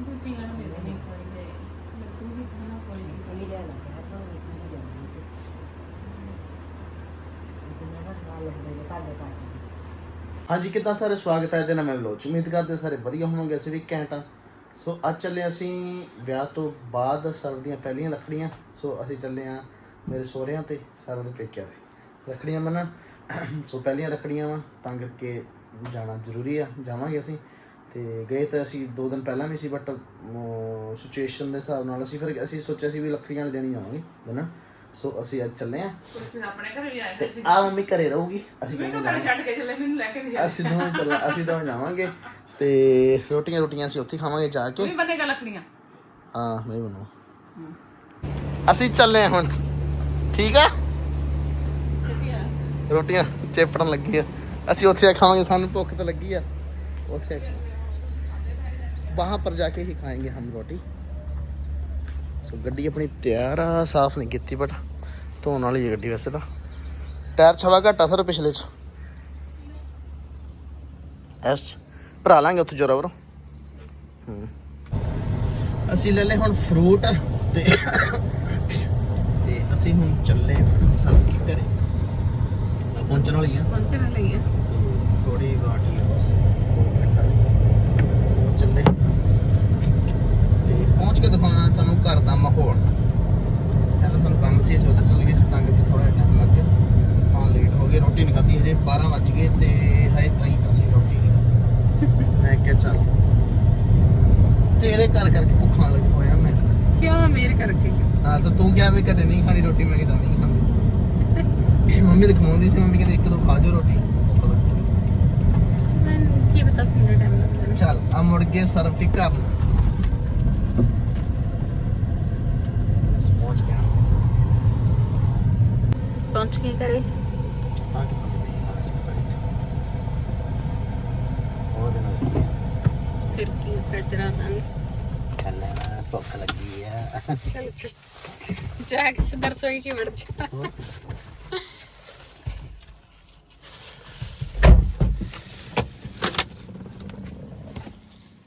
ਦੂਜੀਆਂ ਨੂੰ ਦੇ ਦੇਣੀ ਕੋਈ ਦੇ ਲੱਗੂਗੀ ਤਾਂ ਨਾ ਕੋਈ ਚਲੀ ਜਾ ਨਾ ਕਹਿ ਪਰ ਇਹ ਕੀ ਜਾਣੀ ਸੀ। ਇਹ ਤਾਂ ਨਾ ਨਾਲ ਲੱਗਦਾ ਜੇ ਤੁਹਾਡੇ ਘਰ ਹਾਂਜੀ ਕਿੱਦਾਂ ਸਾਰੇ? ਸਵਾਗਤ ਹੈ ਇਹਦੇ ਨਾਲ ਮੈਂ ਵਲੋਗ ਉਮੀਦ ਕਰਦੇ ਸਾਰੇ ਵਧੀਆ ਹੋਣਗੇ ਅਸੀਂ ਵੀ ਘੈਂਟ ਸੋ ਅੱਜ ਚੱਲੇ ਅਸੀਂ ਵਿਆਹ ਤੋਂ ਬਾਅਦ ਸਰ ਦੀਆਂ ਪਹਿਲੀਆਂ ਲੱਕੜੀਆਂ ਸੋ ਅਸੀਂ ਚੱਲੇ ਆ ਮੇਰੇ ਸਹੁਰਿਆਂ ਤੇ ਸਰ ਦੇ ਪੇਕਿਆਂ ਤੇ। ਲੱਕੜੀਆਂ ਮਨਾ ਸੋ ਪਹਿਲੀਆਂ ਲੱਕੜੀਆਂ ਵਾ ਤਾਂ ਕਰਕੇ ਜਾਣਾ ਜ਼ਰੂਰੀ ਆ। ਜਾਵਾਂਗੇ ਅਸੀਂ। ਤੇ ਗਏ ਤਾਂ ਅਸੀਂ ਦੋ ਦਿਨ ਪਹਿਲਾਂ ਵੀ ਸੀ ਬਟ ਸਿਚੁਏਸ਼ਨ ਦੇ ਹਿਸਾਬ ਨਾਲ ਅਸੀਂ ਫਿਰ ਅਸੀਂ ਸੋਚਿਆ ਸੀ ਵੀ ਲੱਕੜੀਆਂ ਲੈਣੀ ਜਾਵਾਂਗੇ ਬਣਾ ਸੋ ਅਸੀਂ ਅੱਜ ਚੱਲੇ ਆ ਕੁਝ ਫਿਰ ਆਪਣੇ ਘਰੇ ਵੀ ਆਏ ਤੇ ਹੋਏ ਸੀ ਆ ਮੰਮੀ ਘਰੇ ਰਹੂਗੀ ਅਸੀਂ ਮੈਨੂੰ ਦੋਵੇਂ ਘਰੇ ਛੱਡ ਕੇ ਚੱਲੇ ਮੈਨੂੰ ਲੈ ਕੇ ਨਹੀਂ ਅਸੀਂ ਦੋਵੇਂ ਚੱਲ ਅਸੀਂ ਦੋਵੇਂ ਜਾਵਾਂਗੇ। ਤੇ ਰੋਟੀਆਂ ਰੋਟੀਆਂ ਅਸੀਂ ਉੱਥੇ ਖਾਵਾਂਗੇ ਜਾ ਕੇ। ਵੀ ਬਣੇਗਾ ਲੱਕੜੀਆਂ? ਹਾਂ ਮੈਂ ਬਣਾਉ ਅਸੀਂ ਚੱਲੇ ਹਾਂ ਹੁਣ। ਠੀਕ ਆ? ਰੋਟੀਆਂ ਚੇਪੜਨ ਲੱਗੀ ਆ। ਅਸੀਂ ਉੱਥੇ ਖਾਵਾਂਗੇ ਸਾਨੂੰ ਭੁੱਖ ਤਾਂ ਲੱਗੀ ਆ। ਉੱਥੇ वहाँ पर जाके ही खाएंगे हम रोटी ਸੋ ਗੱਡੀ ਆਪਣੀ ਤਿਆਰ ਆ ਸਾਫ਼ ਨਹੀਂ ਕੀਤੀ ਬਟ ਧੋਣ ਵਾਲੀ ਹੈ ਗੱਡੀ ਵੈਸੇ ਤਾਂ। ਟਾਇਰ ਛਵਾ ਘਟਾ ਸਰ ਪਿਛਲੇ ਚ। ਐਸ ਭਰਾ ਲਾਂਗੇ ਉੱਥੇ ਜਰਾ ਵਰੋ। ਅਸੀਂ ਲੈ ਲੈ ਹੁਣ ਫਰੂਟ ਤੇ ਤੇ ਅਸੀਂ ਹੁਣ ਚੱਲੇ ਸਾਨੂੰ ਕੀ ਕਰੇ। ਪਹੁੰਚਣ ਵਾਲੀ ਆ। ਪਹੁੰਚਣ ਵਾਲੀ ਆ। ਥੋੜੀ ਬਾਟੀ ਆ ਬਸ। ਪਹੁੰਚ ਕੇ ਦਿਖਾਉਣਾ ਤੁਹਾਨੂੰ ਘਰ ਦਾ ਮਾਹੌਲ। ਪਹਿਲਾਂ ਸਾਨੂੰ ਕੰਮ ਸੀ ਅਸੀਂ ਉੱਧਰ ਚੱਲ ਗਏ ਸੀ ਤਾਂ ਕਿ ਥੋੜਾ ਟਾਈਮ ਲੱਗ ਗਿਆ। ਹਾਂ ਲੇਟ ਹੋ ਗਏ ਰੋਟੀ ਨਹੀਂ ਖਾਧੀ ਹਜੇ 12 ਵੱਜ ਗਏ ਤੇ ਹਜੇ ਤਾਈਂ ਅਸੀਂ ਰੋਟੀ ਨਹੀਂ ਖਾਧੀ। ਮੈਂ ਕਿਹਾ ਚੱਲ ਤੇਰੇ ਘਰ ਕਰਕੇ ਭੁੱਖਾਂ ਲੱਗ ਹੋਇਆ ਮੈਂ। ਕਿਉਂ ਮੇਰ ਕਰਕੇ? ਹਾਂ ਤਾਂ ਤੂੰ ਕਿਹਾ ਵੀ ਘਰੇ ਨਹੀਂ ਖਾਣੀ ਰੋਟੀ ਮੈਂ ਕਿਹਾ ਨਹੀਂ ਖਾਂਦੀ। ਮੰਮੀ ਤੇ ਖਵਾਉਂਦੀ ਸੀ ਮੰਮੀ ਕਹਿੰਦੀ ਇੱਕ ਦੋ ਖਾ ਜਾਓ ਰੋਟੀ। ਮੈਨੂੰ ਕੀ ਪਤਾ ਸੀ ਨਾ ਟਾਈਮ ਚੱਲ ਆ ਮੁੜ ਕੇ ਸਰਵ ਠੀਕ ਕਰ ਪਹੁੰਚ ਗਿਆ ਪਹੁੰਚ ਕੇ ਕਰੇ ਆ ਕਿ ਬੰਦ ਨਹੀਂ ਹਸਪਤਾਲ ਉਹ ਦਿਨ ਲੱਗੇ ਫਿਰ ਕੀ ਪ੍ਰਜਰਾ ਦਾਂਗੇ ਚੱਲ ਨਾ ਭੁੱਖ ਲੱਗੀ ਆ। ਚਲ ਚਲ ਜਾ ਕੇ ਸਿੱਧਰ ਸੋਈ ਚ ਵੜ ਜਾ।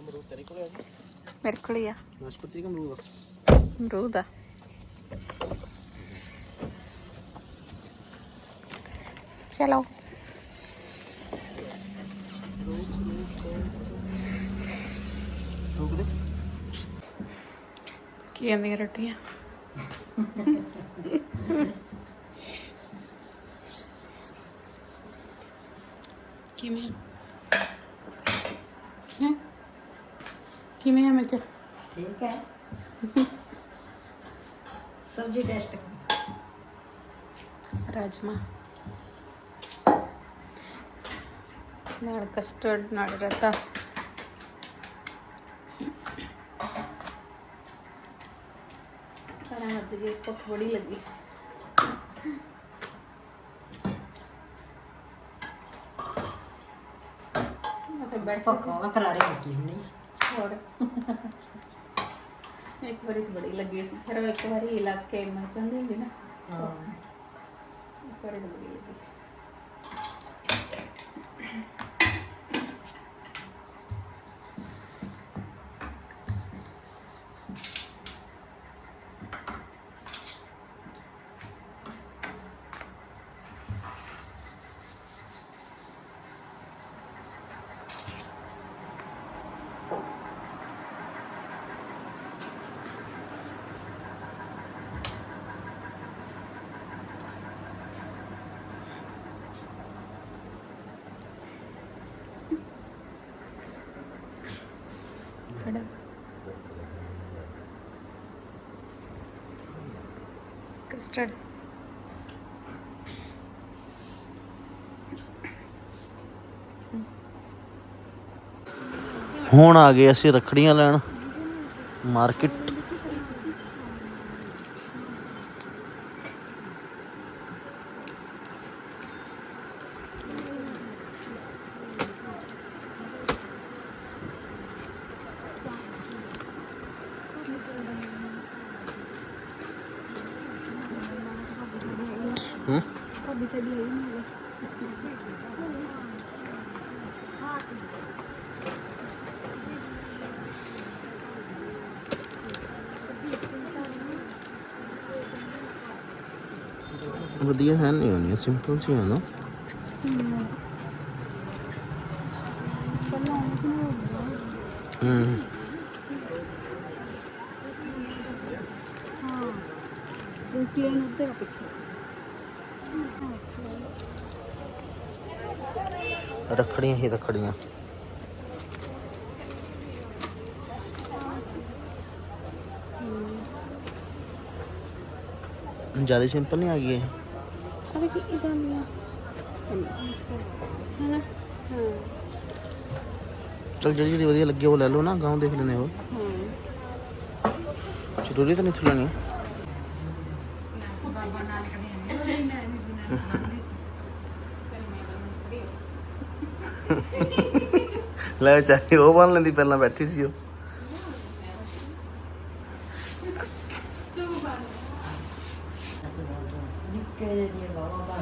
ਅਮਰੂਦ ਤੇਰੇ ਕੋਲ ਹੈ ਮੇਰੇ ਕੋਲ ਹੀ ਆ। ਨਾਸ਼ਪਤੀ ਅਮਰੂਦ ਅਮਰੂਦ ਆ। ਚਲੋ। ਕੀ ਆਂਦੀਆਂ ਰੋਟੀਆਂ? ਕਿਵੇਂ? ਹੈ? ਕਿਵੇਂ ਆ ਮੈਂ ਤੇ ਠੀਕ ਹੈ। ਸਬਜ਼ੀ ਟੈਸਟ। ਰਾਜਮਾ। ਨਾਲ ਕਸਟਰਡ ਨਾਲ ਰਹਤਾ ਪਰ ਅੱਜ ਜੇ ਭੁੱਖ ਬੜੀ ਲੱਗੀ। ਮੈਂ ਤਾਂ ਬੈਠ ਪੱਕਾ ਵਾ ਕਰਾਰੇ ਰੋਟੀ ਹੁੰਦੀ। ਹੋਰ? ਇੱਕ ਵਾਰੀ ਤਾਂ ਬੜੀ ਲੱਗੀ ਸੀ ਫਿਰ ਇੱਕ ਵਾਰੀ ਇਲਾਕੇ ਮਰ ਜਾਂਦੀ ਹੁੰਦੀ ਨਾ। ਹਾਂ। ਇੱਕ ਵਾਰੀ ਬੜੀ ਲੱਗੀ ਸੀ। ਕਸਟਰਡ ਹੁਣ ਆ ਗਏ ਅਸੀਂ ਰੱਖੜੀਆਂ ਲੈਣ। ਮਾਰਕੀਟ ਵਧੀਆ ਹੈ ਨਹੀਂ ਹੋਣੀ ਸਿੰਪਲ ਸੀ ਹੈ ਨਾ। ਹੂੰ। ਹਾਂ ਪਲੇਨ ਉੱਤੇ ਆ ਪਿੱਛੇ। ਰੱਖੜੀਆਂ ਹੀ ਰੱਖੜੀਆਂ। ਜ਼ਿਆਦਾ ਸਿੰਪਲ ਨਹੀਂ ਆ ਗਈ ਇਹ? ਅਰੇ ਕੀ ਇਦਾਂ ਨਹੀਂ ਆ? ਹਾਂ ਹਾਂ। ਚਲ ਜਿਹੜੀ ਜਿਹੜੀ ਵਧੀਆ ਲੱਗੀ ਉਹ ਲੈ ਲਓ ਨਾ ਗਾਉਂ ਦੇਖ ਲੈਣੇ ਉਹ ਹਾਂ। ਜ਼ਰੂਰੀ ਤਾਂ ਨਹੀਂ ਥੀ ਲੈਣੀ ਲੈ ਚਾਹੀ ਉਹ ਬਣ ਲੈਂਦੀ ਪਹਿਲਾਂ ਬੈਠੀ ਸੀ ਉਹ। ਅਸੀਂ ਬਾਬਾ ਨਿੱਕੇ ਜਿਹੇ ਦੀਆਂ ਬਾਵਾ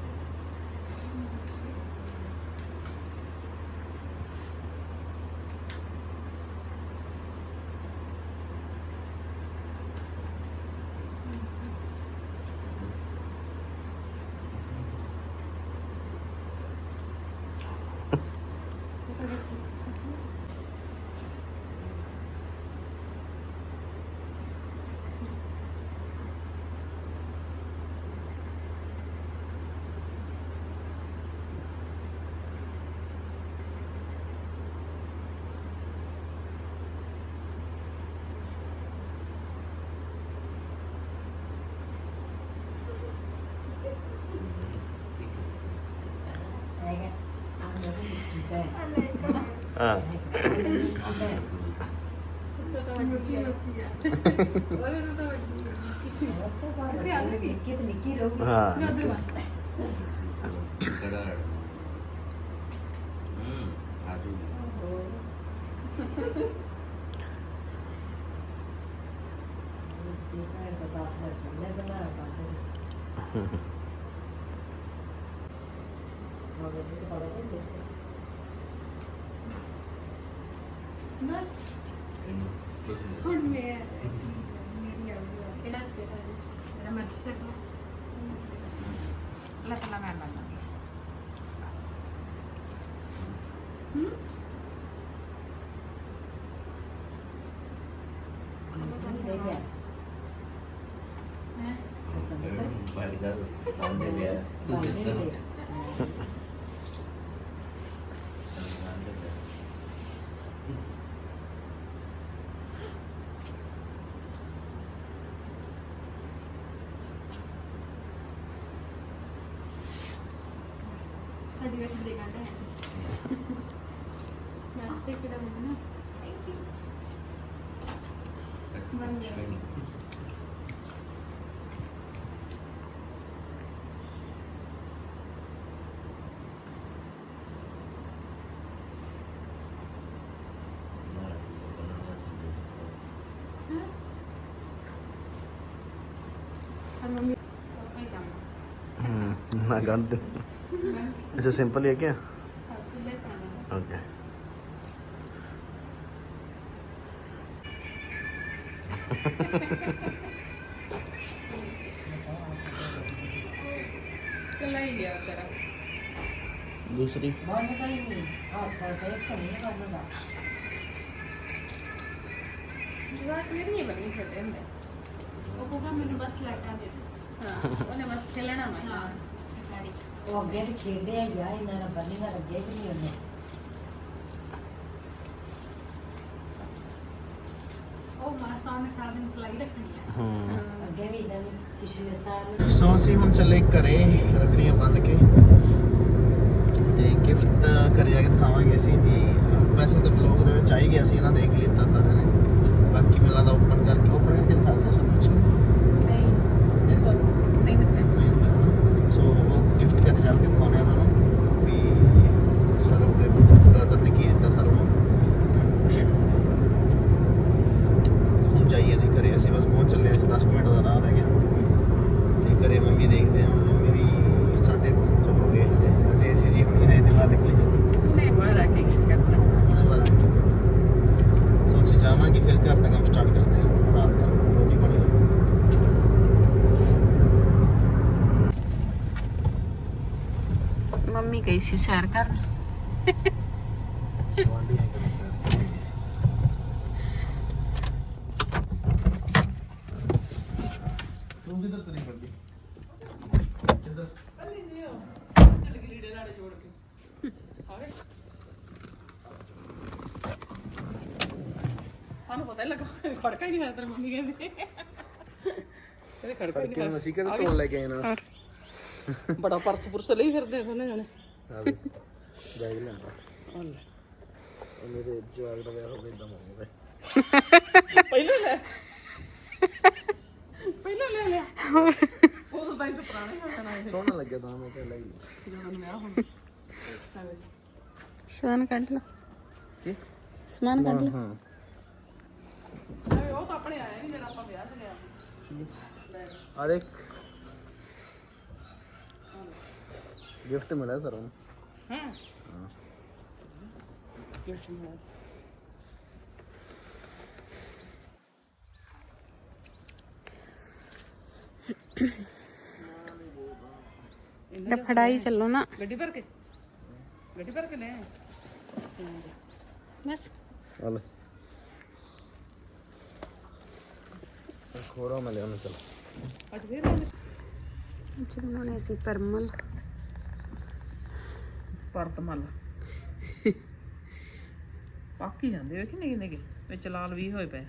すいません。ਹਾਂ ਬਸ। ਇਹਨੂੰ ਬਸ ਹੁਣ ਮੈਂ ਕਿਹੜਾ ਸਟੇਟ ਹੈ। ਮੇਰਾ ਮਰਜ਼ੀ ਸਟੇਟ ਲੱਗ ਲਾ ਮੈਂ ਬੰਦ ਹੂੰ। ਦੇ ਗਿਆ ਹੈ? ਕਸਮ ਤੇ ਬਾਈ ਦਾ ਬੰਦ ਗਿਆ। ਦੂਜੇ ਤਰ੍ਹਾਂ ਬਣ ਗਿਆ ਮੰਮੀ ਸੋਫਾ ਹੀ ਕੰਮ ਹੂੰ ਚਲਾ ਦੂਸਰੀ। ਬੰਦ ਕਰੀ ਨਹੀਂ ਹੱਥ ਆ ਤੇ ਖਣੀ ਕਰਨ ਜਵਾਕ ਮੇਰੀ ਇਹ ਬਣੀ ਕਰਦੇ ਹੁੰਦੇ ਉਹ ਕਹੂਗਾ ਮੈਨੂੰ ਬਸ ਲਾਈਟਾਂ ਦੇ ਹਾਂ ਉਹਨੇ। ਬਸ ਖੇਲਣਾ ਮੈਂ ਹਾਂ ਉਹ ਅੱਗੇ ਉਹ ਮਾਸਾ ਨੇ ਸਾਰਾ ਦਿਨ ਚਲਾਈ ਰੱਖਣੀ ਆ। ਹੂੰ। ਅੱਗੇ ਵੀ ਇਦਾਂ ਪਿਛਲੇ ਸਾਲ ਸੋ ਅਸੀਂ ਹੁਣ ਚੱਲੇ ਘਰੇ ਰੱਖੜੀਆਂ ਬੰਨ ਕੇ। ਤੇ ਗਿਫਟ ਜਾ ਕੇ ਦਿਖਾਵਾਂਗੇ ਅਸੀਂ ਵੀ ਵੈਸੇ ਤਾਂ ਬਲੌਗ ਦੇ ਵਿੱਚ ਆ ਹੀ ਗਿਆ ਸੀ ਨਾ ਦੇਖ ਲਿੱਤਾ ਸਾਰਿਆਂ ਨੇ। ਬਾਕੀ ਮੈਨੂੰ ਲੱਗਦਾ ਓਪਨ ਕਰਕੇ ਓਪਨ ਕਰਕੇ ਦਿਖਾਤਾ ਸਭ ਕੁਝ ਨਹੀਂ ਇਹ ਤਾਂ ਨਹੀਂ ਦਿਖਿਆ ਨਹੀਂ ਦਿਖਾਇਆ ਨਾ ਸੋ ਉਹ ਗਿਫਟ ਘਰੇ ਚੱਲ ਕੇ ਦਿਖਾਉਣੇ ਆ ਤੁਹਾਨੂੰ ਵੀ ਸਰਵ ਦੇ ਬ੍ਰਦਰ ਨੇ ਕੀ ਦਿੱਤਾ ਸਰਵ ਨੂੰ ਹੁਣ ਜਾਈਏ ਨਹੀਂ ਘਰੇ ਅਸੀਂ ਬਸ ਪਹੁੰਚ ਚੱਲੇ ਅਸੀਂ 10 ਮਿੰਟ ਦਾ ਰਾਹ ਰਹਿ ਗਿਆ ਤੇ ਘਰੇ ਮੰਮੀ ਦੇਖਦੇ ਆ ਮੰਮੀ ਵੀ ਸਾਡੇ ਪਹੁੰਚ ਹੋ ਗਏ ਹਜੇ ਹਜੇ ਅਸੀਂ ਜੀ ਹੁਣੀ ਨੇ ਬਾਹਰ ਨਿਕਲੇ ਜੋ ਉਹਨੇ ਬਾਹਰ ਆ ਕੇ ਕੀ ਕਰਨਾ ਹੁਣੇ ਬਾਹਰ ਨਿਕਲੇ ਸੋ ਅਸੀਂ ਜਾਵਾਂਗੇ ਫਿਰ ਘਰ ਦਾ ਕੰਮ ਸਟਾਰਟ ਕਰਦੇ ਆ ਰਾਤ ਦਾ ਰੋਟੀ ਪਾਣੀ ਦਾ ਮੰਮੀ ਗਈ ਸੀ ਸੈਰ ਕਰਨ ਹੈ ਕਿ ਤੂੰ ਸਾਨੂੰ ਪਤਾ ਹੀ ਲੱਗਾ ਖੜਕਾ ਹੀ ਨਹੀਂ ਹੋਇਆ ਤੇਰੀ ਮੰਮੀ ਕਹਿੰਦੀ। ਇਹਦੇ ਖੜਕਾ ਹੀ ਫੜਕੇ ਨੂੰ ਅਸੀਂ ਕਿਹੜਾ ਲੈ ਕੇ ਆਏ ਨਾ? ਨਹੀਂ ਬੜਾ ਪਰਸ ਪੁਰਸ ਲਈ ਫਿਰਦੇ ਦੋਨੇ ਜਣੇ। ਆ ਵੀ ਬੈਗ ਲੈਣਾ। ਉਹ ਮੇਰੇ ਜਵਾਗ ਦਾ ਵਿਆਹ ਹੋ ਗਿਆ ਇਦਾਂ ਹੋ ਗਿਆ ਪਹਿਲਾਂ ਲੈ। ਪਹਿਲਾਂ ਲੈ ਲਿਆ। ਉਹ ਤਾਂ ਇੰਜ ਪੁਰਾਣੇ ਹੋ ਜਾਣਾ ਇਹ। ਸੋਹਣਾ ਲੱਗਿਆ ਤਾਂ ਮੈਂ ਕਿਹਾ ਲੈ ਹੀ ਲਓ। ਜਦੋਂ ਵਿਆਹ ਹੁਣ। ਸਮਾਨ ਕੱਢ ਲਓ ਕੀ? ਸਮਾਨ ਕੱਢ ਲਓ ਹਾਂ। ਉਹ ਤਾਂ ਆਪਣੇ ਆਇਆ ਨਹੀਂ ਜਿਹੜਾ ਆਪਾਂ ਵਿਆਹ 'ਚ ਲਿਆ ਆ ਦੇਖ ਗਿਫਟ ਮਿਲਿਆ ਸਰ ਨੂੰ ਹਾਂ ਗਿਫਟ ਮਿਲਿਆ ਤਾਂ ਫੜਾਈ ਚੱਲੋ ਨਾ ਗੱਡੀ ਭਰ ਕੇ ਗੱਡੀ ਭਰ ਕੇ ਲੈ। ਬਸ ਹਲ ਖੋਰਾ ਮਿਲਿਆ ਉਹਨੂੰ ਚਲ ਅੱਜ ਫੇਰ। ਅੱਜ ਬਣਾਉਣੇ ਸੀ ਪਰਮਲ ਭਰਤ ਮੱਲ। ਪਾਕੀ ਜਾਂਦੇ ਵੇਖੀ ਨਿੱਕੇ ਨਿੱਕੇ ਵਿੱਚ ਲਾਲ ਵੀ ਹੋਏ ਪਏ।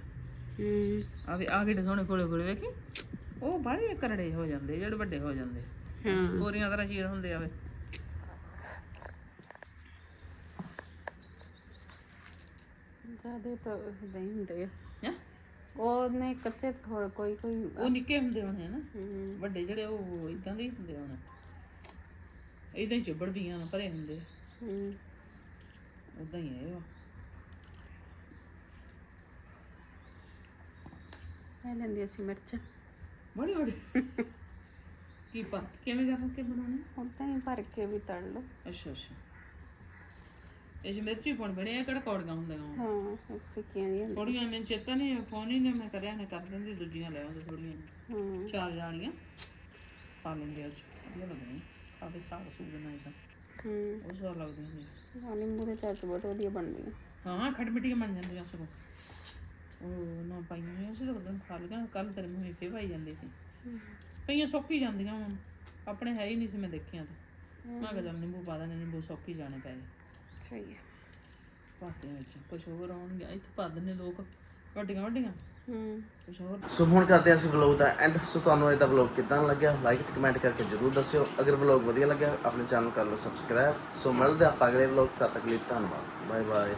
ਹੂੰ। ਆ ਵੀ ਆ ਕਿੱਡੇ ਸੋਹਣੇ ਕੋਲੇ ਕੋਲੇ ਵੇਖੀ? ਉਹ ਬਾਹਲੇ ਕਰੜੇ ਹੋ ਜਾਂਦੇ ਜਿਹੜੇ ਵੱਡੇ ਹੋ ਜਾਂਦੇ। ਹਾਂ। ਪੂਰੀਆਂ ਤਰ੍ਹਾਂ ਚੀਰ ਹੁੰਦੇ ਆਵੇ ਜ਼ਿਆਦਾ ਤਾਂ ਇਦਾਂ ਹੀ ਹੁੰਦੇ ਆ। ਹੈਂ? ਉਹਨੇ ਕੱਚੇ ਥੋੜ ਕੋਈ ਕੋਈ ਉਹ ਨਿੱਕੇ ਹੁੰਦੇ ਹੋਣੇ ਨਾ। ਹੂੰ। ਵੱਡੇ ਜਿਹੜੇ ਉਹ ਇਦਾਂ ਦੇ ਹੀ ਹੁੰਦੇ ਹੋਣੇ। ਇਦਾਂ ਹੀ ਚੁੱਬੜਦੀਆਂ ਨੇ ਭਰੇ ਹੁੰਦੇ। ਹੂੰ। ਉਦਾਂ ਹੀ ਇਹ ਵਾ। ਲੈ ਲੈਂਦੀ ਅਸੀਂ ਮਿਰਚ। ਬੜੀ ਬੜੀ ਕੀ ਪਾ ਕਿਵੇਂ ਕਰ ਕੇ ਬਣਾਉਣੇ? ਉਦਾਂ ਹੀ ਭਰ ਕੇ ਵੀ ਤੜ ਲਓ। ਅੱਛਾ ਅੱਛਾ। ਇਹ 'ਚ ਮਿਰਚੀ ਪਾਉਣ ਬਣੇ ਆ ਕਿਹੜਾ ਕੌੜੀਆਂ ਹੁੰਦੀਆਂ? ਹਾਂ ਫਿੱਕੀਆਂ ਦੀਆਂ ਹੁੰਦੀਆਂ। ਥੋੜੀਆਂ ਮੈਨੂੰ ਚੇਤਾ ਨਹੀਂ ਫੋਨ ਹੀ ਨੇ ਮੈਂ ਕਰਿਆ ਨੇ ਕਰ ਦਿੰਦੀ ਦੂਜੀਆਂ ਲੈ ਆਉਂਦੇ ਥੋੜੀਆਂ ਹਾਂ। ਚਾਰ ਜਾਣੀਆਂ ਪਾ ਲੈਂਦੇ ਅੱਜ ਵਧੀਆ ਲੱਗਦੀਆਂ। ਕਾਫੀ ਸਾਗ ਸੂਗ ਬਣਾਏ ਤਾਂ। ਹੂੰ। ਉਹ ਸਵਾਦ ਲੱਗਦੀਆਂ ਨੇ ਆ। ਨਿੰਬੂ ਦੇ ਚਾਚ ਬਹੁਤ ਵਧੀਆ ਬਣਦੀਆਂ ਹਾਂ ਖੱਟ ਮਿੱਟੀਆਂ ਬਣ ਜਾਂਦੀਆਂ ਸਗੋਂ। ਉਹ ਨਾ ਪਾਈਆਂ ਹੋਈਆਂ ਸੀ ਲੱਗਦਾ ਖਾ ਲਿਆ ਕੱਲ ਤੇਰੇ ਮੂੰਹ ਫੇ ਪਾਈ ਜਾਂਦੀ ਸੀ। ਪਈਆਂ ਸੁੱਕੀ ਜਾਂਦੀਆਂ ਹੁਣ ਆਪਣੇ ਹੈ ਹੀ ਨਹੀਂ ਸੀ ਮੈਂ ਦੇਖੀਆਂ ਤਾਂ। ਮੈਂ ਕਿਹਾ ਚੱਲ ਨਿੰਬੂ ਪਾ ਦੇਣੇ ਨਿੰਬੂ ਸੁੱਕੀ ਜਾਣੇ ਪਏ ਸਹੀ ਹੈ। ਪਾਤੇ ਵਿੱਚ ਕੁਛ ਹੋਰ ਆਉਣਗੇ। ਇੱਥੇ ਪਾ ਦਿੰਦੇ ਲੋਕ। ਵੱਡੀਆਂ ਵੱਡੀਆਂ ਸੋ ਹੁਣ ਕਰਦੇ ਹਾਂ ਅਸੀਂ ਵਲੌਗ ਦਾ ਐਂਡ ਸੋ ਤੁਹਾਨੂੰ ਇਹਦਾ ਵਲੌਗ ਕਿਦਾਂ ਲੱਗਿਆ? ਲਾਈਕ ਤੇ ਕਮੈਂਟ ਕਰਕੇ ਜਰੂਰ ਦੱਸਿਓ। ਅਗਰ ਵਲੌਗ ਵਧੀਆ ਲੱਗਿਆ, ਆਪਣੇ ਚੈਨਲ ਕਰ ਲਓ ਸਬਸਕ੍ਰਾਈਬ ਸੋ ਮਿਲਦੇ ਆਪਾਂ ਅਗਲੇ ਵਲੌਗ ਤੱਕ ਲਈ ਧੰਨਵਾਦ। Bye bye